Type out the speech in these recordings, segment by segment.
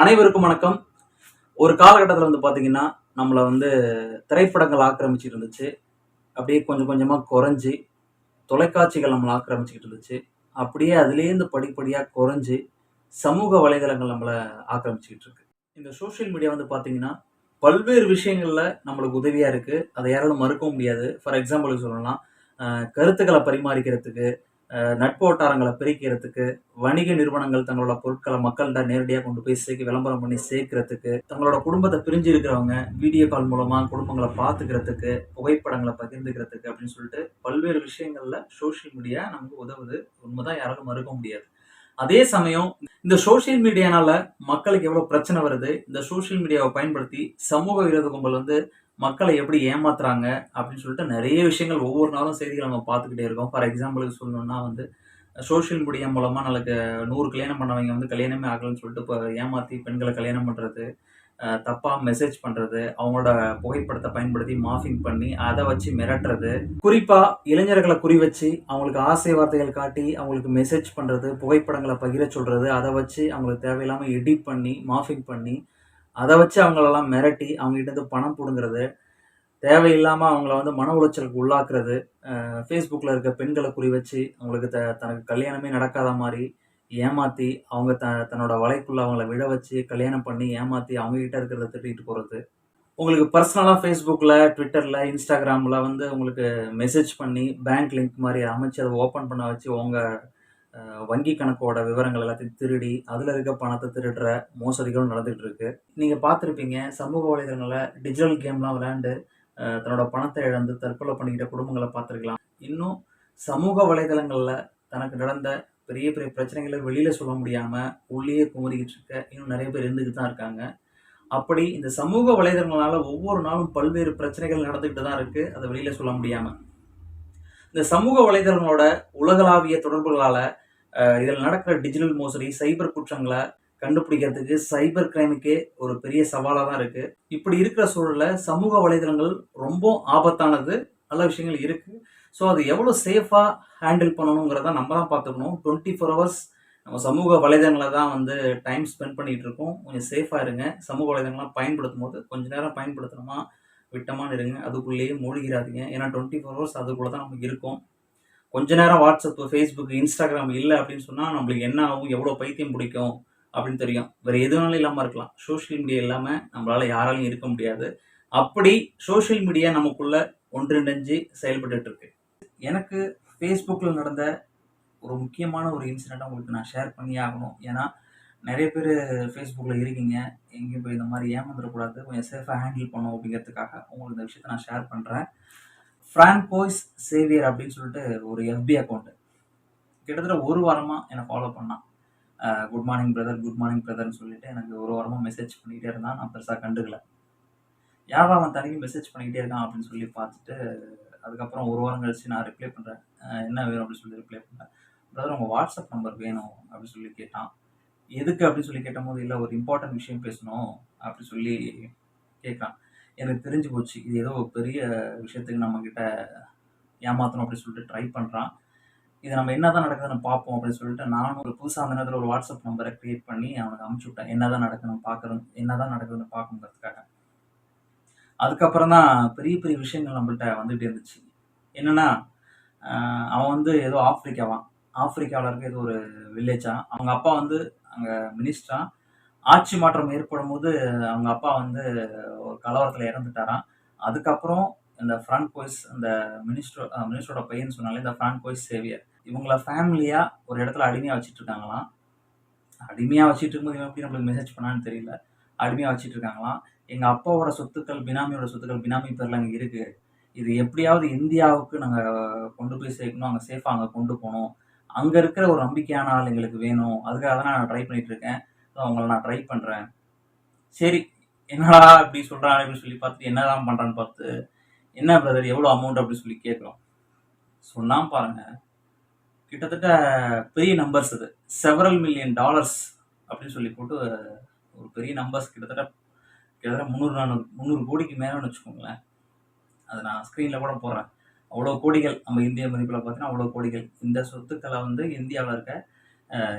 அனைவருக்கும் வணக்கம். ஒரு காலகட்டத்தில் வந்து பார்த்தீங்கன்னா நம்மளை வந்து திரைப்படங்கள் ஆக்கிரமிச்சிட்டு இருந்துச்சு. அப்படியே கொஞ்சம் கொஞ்சமாக குறைஞ்சி தொலைக்காட்சிகள் நம்மளை ஆக்கிரமிச்சிக்கிட்டு இருந்துச்சு. அப்படியே அதுலேருந்து படிப்படியாக குறைஞ்சி சமூக வலைதளங்கள் நம்மளை ஆக்கிரமிச்சிக்கிட்டு இருக்கு. இந்த சோஷியல் மீடியா வந்து பார்த்தீங்கன்னா பல்வேறு விஷயங்களில் நம்மளுக்கு உதவியாக இருக்குது அதை யாராலும் மறுக்கவும் முடியாது. ஃபார் எக்ஸாம்பிளுக்கு சொல்லலாம். கருத்துக்களை பரிமாறிக்கிறதுக்கு நட்பு வட்டாரங்களை பிரிக்கிறதுக்கு வணிக நிறுவனங்கள் தங்களோட பொருட்களை மக்கள்கிட்ட நேரடியாக கொண்டு போய் சேர்க்க விளம்பரம் பண்ணி சேர்க்கறதுக்கு தங்களோட குடும்பத்தை பிரிஞ்சு இருக்கிறவங்க வீடியோ கால் மூலமாக குடும்பங்களை பார்த்துக்கிறதுக்கு புகைப்படங்களை பகிர்ந்துக்கிறதுக்கு அப்படின்னு சொல்லிட்டு பல்வேறு விஷயங்களில் சோஷியல் மீடியா நமக்கு உதவுது. உண்மைதான் யாராலும் மறுக்க முடியாது. அதே சமயம் இந்த சோஷியல் மீடியானால மக்களுக்கு எவ்வளோ பிரச்சனை வருது? இந்த சோஷியல் மீடியாவை பயன்படுத்தி சமூக விரோத கும்பல் வந்து மக்களை எப்படி ஏமாத்துறாங்க அப்படின்னு சொல்லிட்டு நிறைய விஷயங்கள் ஒவ்வொரு நாளும் செய்திகள் நம்ம பார்த்துக்கிட்டே இருக்கோம். ஃபார் எக்ஸாம்பிளுக்கு சொல்லணும்னா வந்து சோஷியல் மீடியா மூலமாக நாளைக்கு நூறு கல்யாணம் பண்ணவங்க வந்து கல்யாணமே ஆகலைன்னு சொல்லிட்டு இப்போ ஏமாற்றி பெண்களை கல்யாணம் பண்ணுறது தப்பாக மெசேஜ் பண்ணுறது அவங்களோட புகைப்படத்தை பயன்படுத்தி மாஃபிங் பண்ணி அதை வச்சு மிரட்டுறது. குறிப்பாக இளைஞர்களை குறி வச்சு அவங்களுக்கு ஆசை வார்த்தைகள் காட்டி அவங்களுக்கு மெசேஜ் பண்ணுறது புகைப்படங்களை பகிர சொல்கிறது அதை வச்சு அவங்களுக்கு தேவையில்லாமல் எடிட் பண்ணி மாஃபிங் பண்ணி அதை வச்சு அவங்களெல்லாம் மிரட்டி அவங்ககிட்ட பணம் பிடுங்கிறது தேவையில்லாமல் அவங்கள வந்து மன உளைச்சலுக்கு உள்ளாக்குறது ஃபேஸ்புக்கில் இருக்க பெண்களை குறி வச்சு அவங்களுக்கு த தனக்கு கல்யாணமே நடக்காத மாதிரி ஏமாற்றி அவங்க த தன்னோட வலைக்குள்ளே அவங்கள விழ வச்சு கல்யாணம் பண்ணி ஏமாற்றி அவங்ககிட்ட இருக்கிறத திட்டிகிட்டு போகிறது உங்களுக்கு பர்சனலாக ஃபேஸ்புக்கில் ட்விட்டரில் இன்ஸ்டாகிராமில் வந்து உங்களுக்கு மெசேஜ் பண்ணி பேங்க் லிங்க் மாதிரி அமைச்சு அதை ஓப்பன் பண்ண வச்சு உங்கள் வங்கி கணக்கோட விவரங்கள் எல்லாத்தையும் திருடி அதில் இருக்க பணத்தை திருடுற மோசடிகளும் நடந்துகிட்டு இருக்கு. நீங்கள் பார்த்துருப்பீங்க சமூக வலைதளங்களில் டிஜிட்டல் கேம்லாம் விளையாண்டு தன்னோட பணத்தை இழந்து தற்கொலை பண்ணிக்கிட்ட குடும்பங்களை பார்த்துருக்கலாம். இன்னும் சமூக வலைதளங்களில் தனக்கு நடந்த பெரிய பெரிய பிரச்சனைகளை வெளியில் சொல்ல முடியாமல் உள்ளேயே குமரிக்கிட்டு இருக்க இன்னும் நிறைய பேர் இருந்துக்கிட்டு தான் இருக்காங்க. அப்படி இந்த சமூக வலைதளங்களால் ஒவ்வொரு நாளும் பல்வேறு பிரச்சனைகள் நடந்துக்கிட்டு தான் இருக்குது அதை வெளியில் சொல்ல முடியாமல் இந்த சமூக வலைதளங்களோட உலகளாவிய தொடர்புகளால் இதில் நடக்கிற டிஜிட்டல் மோசடி சைபர் குற்றங்களை கண்டுபிடிக்கிறதுக்கு சைபர் கிரைமுக்கே ஒரு பெரிய சவாலாக தான் இருக்குது இப்படி இருக்கிற சூழலில் சமூக வலைதளங்கள் ரொம்ப ஆபத்தானது நல்ல விஷயங்கள் இருக்குது ஸோ அது எவ்வளோ சேஃபாக ஹேண்டில் பண்ணணுங்கிறத நம்ம தான் பார்த்துக்கணும். டுவெண்ட்டி ஃபோர் ஹவர்ஸ் நம்ம சமூக வலைதளங்களை தான் வந்து டைம் ஸ்பெண்ட் பண்ணிகிட்டு இருக்கோம். கொஞ்சம் சேஃபாக இருங்க. சமூக வலைதளங்கள்லாம் பயன்படுத்தும் போது கொஞ்சம் நேரம் பயன்படுத்தணுமா? விட்டமான்னு இருங்க அதுக்குள்ளேயே மூழ்கிறாதீங்க. ஏன்னா டுவெண்ட்டி ஃபோர் ஹவர்ஸ் அதுக்குள்ளே தான் நமக்கு இருக்கும். கொஞ்ச நேரம் வாட்ஸ்அப் ஃபேஸ்புக் இன்ஸ்டாகிராம் இல்லை அப்படின்னு சொன்னால் நம்மளுக்கு என்ன ஆகும் எவ்வளோ பைத்தியம் பிடிக்கும் அப்படின்னு தெரியும். வேறு எதுனாலும் இல்லாமல் இருக்கலாம். சோஷியல் மீடியா இல்லாமல் நம்மளால் யாராலையும் இருக்க முடியாது. அப்படி சோஷியல் மீடியா நமக்குள்ள ஒன்றிணைஞ்சு செயல்பட்டுட்டு இருக்கு. எனக்கு ஃபேஸ்புக்கில் நடந்த ஒரு முக்கியமான ஒரு இன்சிடெண்ட்டை உங்களுக்கு நான் ஷேர் பண்ணி ஆகணும். ஏன்னா நிறைய பேர் ஃபேஸ்புக்கில் இருக்கீங்க. எங்கேயும் போய் இந்த மாதிரி ஏமாந்துடக்கூடாது. கொஞ்சம் சேஃபாக ஹேண்டில் பண்ணும் அப்படிங்கிறதுக்காக உங்களுக்கு இந்த விஷயத்தை நான் ஷேர் பண்ணுறேன் ஃப்ரான்கோய்ஸ் சேவியர் அப்படின்னு சொல்லிட்டு ஒரு எஃபி அக்கௌண்ட்டு கிட்டத்தட்ட ஒரு வாரமாக என்னை ஃபாலோ பண்ணான். Good morning brother good morning பிரதர்னு சொல்லிட்டு எனக்கு ஒரு வாரமாக மெசேஜ் பண்ணிக்கிட்டே இருந்தான். நான் பெருசாக கண்டுக்கல. யாரா அவன் தனிக்கு மெசேஜ் பண்ணிக்கிட்டே இருக்கான் அப்படின்னு சொல்லி பார்த்துட்டு அதுக்கப்புறம் ஒரு வாரம் கழிச்சு நான் ரிப்ளை பண்ணுறேன் என்ன வேணும் அப்படின்னு சொல்லி ரிப்ளை பண்ணேன் பிரதர் உங்கள் வாட்ஸ்அப் நம்பர் வேணும் அப்படின்னு சொல்லி கேட்டான். எதுக்கு அப்படின்னு சொல்லி கேட்டபோது இல்லை ஒரு இம்பார்ட்டன்ட் விஷயம் பேசணும் அப்படி சொல்லி கேட்குறான் எனக்கு தெரிஞ்சு போச்சு. இது ஏதோ ஒரு பெரிய விஷயத்துக்கு நம்மக்கிட்ட ஏமாற்றணும் அப்படின்னு சொல்லிட்டு ட்ரை பண்ணுறான் இது நம்ம என்ன தான் நடக்குதுன்னு பார்ப்போம் அப்படின்னு சொல்லிட்டு நானும் ஒரு புதுசாக அந்த நேரத்தில் ஒரு வாட்ஸ்அப் நம்பரை க்ரியேட் பண்ணி அவனுக்கு அமுச்சு விட்டேன். என்ன தான் நடக்குதுன்னு பார்க்குறது என்ன தான் நடக்குதுன்னு பார்க்கணுங்கிறதுக்காக. அதுக்கப்புறம் தான் பெரிய பெரிய விஷயங்கள் நம்மள்கிட்ட வந்துகிட்டே இருந்துச்சு. என்னென்னா அவன் வந்து ஏதோ ஆஃப்ரிக்காவான் ஆப்பிரிக்காவில் இருக்க இது ஒரு வில்லேஜா அவங்க அப்பா வந்து அங்கே மினிஸ்டரா ஆட்சி மாற்றம் ஏற்படும் போது அவங்க அப்பா வந்து ஒரு கலவரத்தில் இறந்துட்டாராம் அதுக்கப்புறம் இந்த ஃப்ரான்கோய்ஸ் இந்த மினிஸ்டர் மினிஸ்டரோட பையன் சொன்னாலே இந்த ஃப்ரான்கோய்ஸ் சேவியர் இவங்கள ஃபேமிலியாக ஒரு இடத்துல அடிமையாக வச்சுட்டு இருக்காங்களாம். அடிமையாக வச்சுட்டு இருக்கும்போது இவன் எப்படி நம்மளுக்கு மெசேஜ் பண்ணான்னு தெரியல. அடிமையாக வச்சுட்டு இருக்காங்களாம். எங்கள் அப்பாவோட சொத்துக்கள் பினாமியோட சொத்துக்கள் பினாமி பேரில் அங்கே இருக்குது இது எப்படியாவது இந்தியாவுக்கு நாங்கள் கொண்டு போய் சேர்க்கணும். அங்கே சேஃபாக அங்கே கொண்டு போகணும். அங்கே இருக்கிற ஒரு நம்பிக்கையான ஆள் எங்களுக்கு வேணும். அதுக்காக தான் நான் ட்ரை பண்ணிகிட்ருக்கேன் இருக்கேன் ஸோ அவங்கள நான் ட்ரை பண்ணுறேன் சரி என்னடா இப்படி சொல்கிறான் அப்படின்னு சொல்லி பார்த்துட்டு என்னதான் பண்ணுறான்னு பார்த்து என்ன பிரதர் எவ்வளோ அமௌண்ட் அப்படின்னு சொல்லி கேட்குறோம். சொன்னால் பாருங்கள் கிட்டத்தட்ட பெரிய நம்பர்ஸ் இது. செவரல் மில்லியன் டாலர்ஸ் அப்படின்னு சொல்லி போட்டு ஒரு பெரிய நம்பர்ஸ் கிட்டத்தட்ட கிட்டத்தட்ட முந்நூறு நானூறு முந்நூறு கோடிக்கு மேலேன்னு வச்சுக்கோங்களேன். அதை நான் ஸ்க்ரீனில் கூட போடுறேன். அவ்வளோ கோடிகள் நம்ம இந்திய மதிப்பில் பார்த்தீங்கன்னா அவ்வளோ கோடிகள். இந்த சொத்துக்களை வந்து இந்தியாவில் இருக்க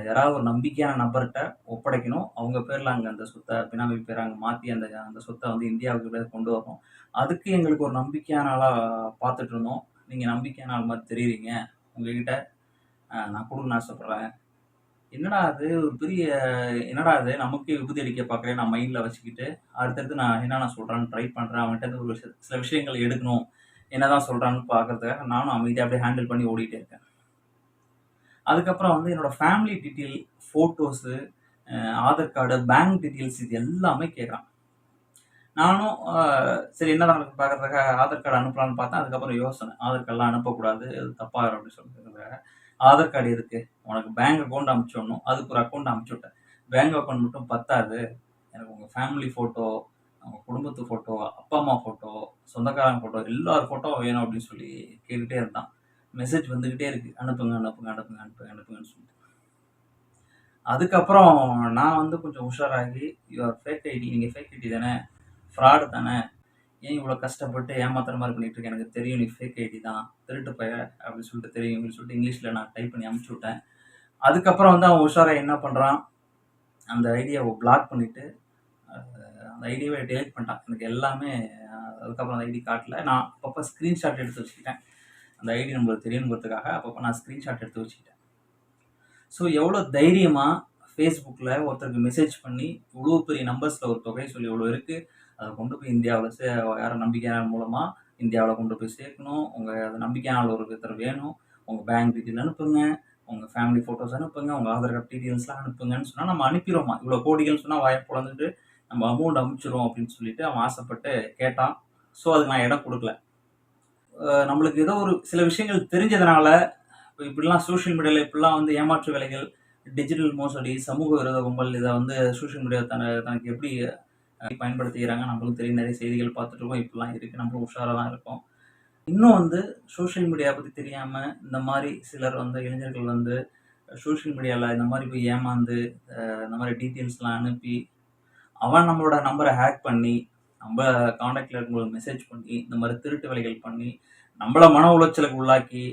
யாராவது ஒரு நம்பிக்கையான நபர்கிட்ட ஒப்படைக்கணும். அவங்க பேரில் அங்கே அந்த சொத்தை பினாமி பேர் அங்கே மாற்றி அந்த அந்த சொத்தை வந்து இந்தியாவுக்கு கொண்டு வரணும். அதுக்கு எங்களுக்கு ஒரு நம்பிக்கையான ஆளாக பார்த்துட்டு இருந்தோம். நீங்கள் நம்பிக்கையான ஆள் மாதிரி தெரியுறீங்க. உங்ககிட்ட நான் கொடுக்கணும்னு ஆசைப்பட்றேன். என்னடா அது? ஒரு பெரிய என்னடா அது? நமக்கே விபூதி அடிக்க பார்க்குறேன் நான் மைண்டில் வச்சுக்கிட்டு அடுத்தடுத்து நான் என்னென்ன சொல்கிறேன்னு ட்ரை பண்ணுறேன் அவன்கிட்ட ஒரு விஷய- சில விஷயங்கள் எடுக்கணும். என்னதான் சொல்கிறாங்கன்னு பார்க்கறதுக்காக நானும் அமைதியாக அப்படியே ஹேண்டில் பண்ணி ஓடிட்டே இருக்கேன். அதுக்கப்புறம் வந்து என்னோட family detail photos Aadhaar card bank details இது எல்லாமே கேட்குறான். நானும் சரி என்ன தான் பார்க்குறதுக்காக ஆதார் கார்டு அனுப்பலான்னு பார்த்தேன். அதுக்கப்புறம் யோசனை ஆதார் கார்டெலாம் அனுப்பக்கூடாது அது தப்பாக அப்படின்னு சொல்லிட்டு ஆதார் கார்டு இருக்குது உனக்கு பேங்க் அக்கௌண்ட் அனுப்பிச்சோடணும் அதுக்கு ஒரு அக்கௌண்ட் அனுப்பிச்சு விட்டேன். பேங்க் அக்கௌண்ட் மட்டும் பத்தாது. எனக்கு உங்கள் ஃபேமிலி ஃபோட்டோ உங்கள் குடும்பத்து ஃபோட்டோ அப்பா அம்மா ஃபோட்டோ சொந்தக்காரங்க ஃபோட்டோ எல்லார் ஃபோட்டோ வேணும் அப்படின்னு சொல்லி கேட்டுகிட்டே இருந்தான். மெசேஜ் வந்துக்கிட்டே இருக்குது அனுப்புங்க அனுப்புங்க அனுப்புங்க அனுப்புங்க அனுப்புங்கன்னு சொல்லிட்டு. அதுக்கப்புறம் நான் வந்து கொஞ்சம் உஷாராகி யுவர் ஃபேக் ஐடி நீங்கள் ஃபேக் ஐடி தானே? ஃப்ராடு தானே? ஏன் இவ்வளோ கஷ்டப்பட்டு ஏமாத்துற மாதிரி பண்ணிட்டு எனக்கு தெரியும் நீ ஃபேக் ஐடி தான். திருட்டு பய அப்படின்னு சொல்லிட்டு தெரியும். அப்படின்னு சொல்லிட்டு இங்கிலீஷில் நான் டைப் பண்ணி அமுச்சு விட்டேன். அதுக்கப்புறம் வந்து அவன் உஷாராக என்ன பண்ணுறான் அந்த ஐடியாவை பிளாக் பண்ணிவிட்டு அந்த ஐடியாவை டெலிட் பண்ணிட்டான். எனக்கு எல்லாமே அதுக்கப்புறம் அந்த ஐடி காட்டல. நான் அப்பப்போ ஸ்க்ரீன்ஷாட் எடுத்து வச்சுக்கிட்டேன். அந்த ஐடி நம்மளுக்கு தெரியணுங்கிறதுக்காக அப்பப்போ நான் ஸ்க்ரீன்ஷாட் எடுத்து வச்சுக்கிட்டேன். ஸோ எவ்வளோ தைரியமாக ஃபேஸ்புக்கில் ஒருத்தருக்கு மெசேஜ் பண்ணி இவ்வளோ பெரிய நம்பர்ஸில் ஒரு தொகை சொல்லி இவ்வளோ இருக்குது அதை கொண்டு போய் இந்தியாவில் சே யார நம்பிக்கையான மூலமாக இந்தியாவில் கொண்டு போய் சேர்க்கணும். உங்கள் அது நம்பிக்கையான ஒரு ஒருத்தர் வேணும். உங்கள் பேங்க் டீட்டெயில் அனுப்புங்க. உங்கள் ஃபேமிலி ஃபோட்டோஸ் அனுப்புங்க. உங்கள் ஆதார் கார்டு டீட்டெயில்ஸ்லாம் அனுப்புங்கன்னு சொன்னால் நம்ம அனுப்பிடுவோமா? இவ்வளோ கோடிகள்னு சொன்னால் வாய்ப்பு பிளந்துட்டு நம்ம அமௌண்ட் அனுப்பிச்சிரும் அப்படின்னு சொல்லிட்டு அவன் ஆசைப்பட்டு கேட்டான். ஸோ அதுக்கு நான் இடம் கொடுக்கல. நம்மளுக்கு ஏதோ ஒரு சில விஷயங்கள் தெரிஞ்சதுனால இப்போ இப்படிலாம் சோஷியல் மீடியாவில் இப்படிலாம் வந்து ஏமாற்று வேலைகள் டிஜிட்டல் மோசடி சமூக விரோத கும்பல் இதை வந்து சோஷியல் மீடியா தன தனக்கு எப்படி பயன்படுத்திக்கிறாங்க நம்மளுக்கு தெரியும். நிறைய செய்திகள் பார்த்துட்டு இருக்கோம். இப்படிலாம் இருக்குது நம்மளும் உஷாராக தான் இருக்கோம். இன்னும் வந்து சோஷியல் மீடியா பற்றி தெரியாமல் இந்த மாதிரி சிலர் வந்து இளைஞர்கள் வந்து சோஷியல் மீடியாவில் இந்த மாதிரி போய் ஏமாந்து இந்த மாதிரி டீட்டெயில்ஸ்லாம் அனுப்பி அவன் நம்மளோட நம்பரை ஹேக் பண்ணி நம்ம காண்டாக்டில் இருக்கும்போது மெசேஜ் பண்ணி இந்த மாதிரி திருட்டு வேலைகள் பண்ணி நம்மள மன உளைச்சலுக்கு உள்ளாக்கி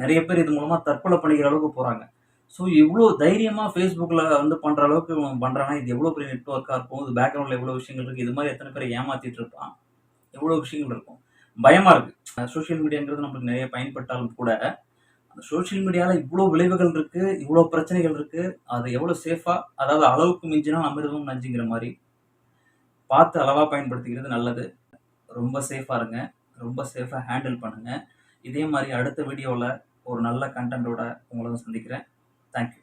நிறைய பேர் இது மூலமாக தற்கொலை பண்ணிக்கிற அளவுக்கு போகிறாங்க ஸோ இவ்வளோ தைரியமாக ஃபேஸ்புக்கில் வந்து பண்ணுற அளவுக்கு இவன் பண்ணுறானா இது எவ்வளோ பெரிய நெட்ஒர்க்காக இருக்கும்? இது பேக்ரவுண்டில் எவ்வளோ விஷயங்கள் இருக்குது இது மாதிரி எத்தனை பேர் ஏமாற்றிட்டு இருப்பான்? எவ்வளோ விஷயங்கள் இருக்கும்? பயமாக இருக்குது சோஷியல் மீடியாங்கிறது நம்மளுக்கு நிறைய பயன்பட்டாலும் கூட அந்த சோஷியல் மீடியாவில் இவ்வளோ விளைவுகள் இருக்குது இவ்வளோ பிரச்சனைகள் இருக்குது அது எவ்வளோ சேஃபாக அதாவது அளவுக்கு மிஞ்சினா அமிர்தமும் நஞ்சுங்கிற மாதிரி பார்த்து அளவாக பயன்படுத்திக்கிறது நல்லது. ரொம்ப சேஃபாக இருங்க ரொம்ப சேஃபாக ஹேண்டில் பண்ணுங்கள் இதே மாதிரி அடுத்த வீடியோவில் ஒரு நல்ல கண்டென்ட்டோட உங்களை சந்திக்கிறேன். தேங்க்யூ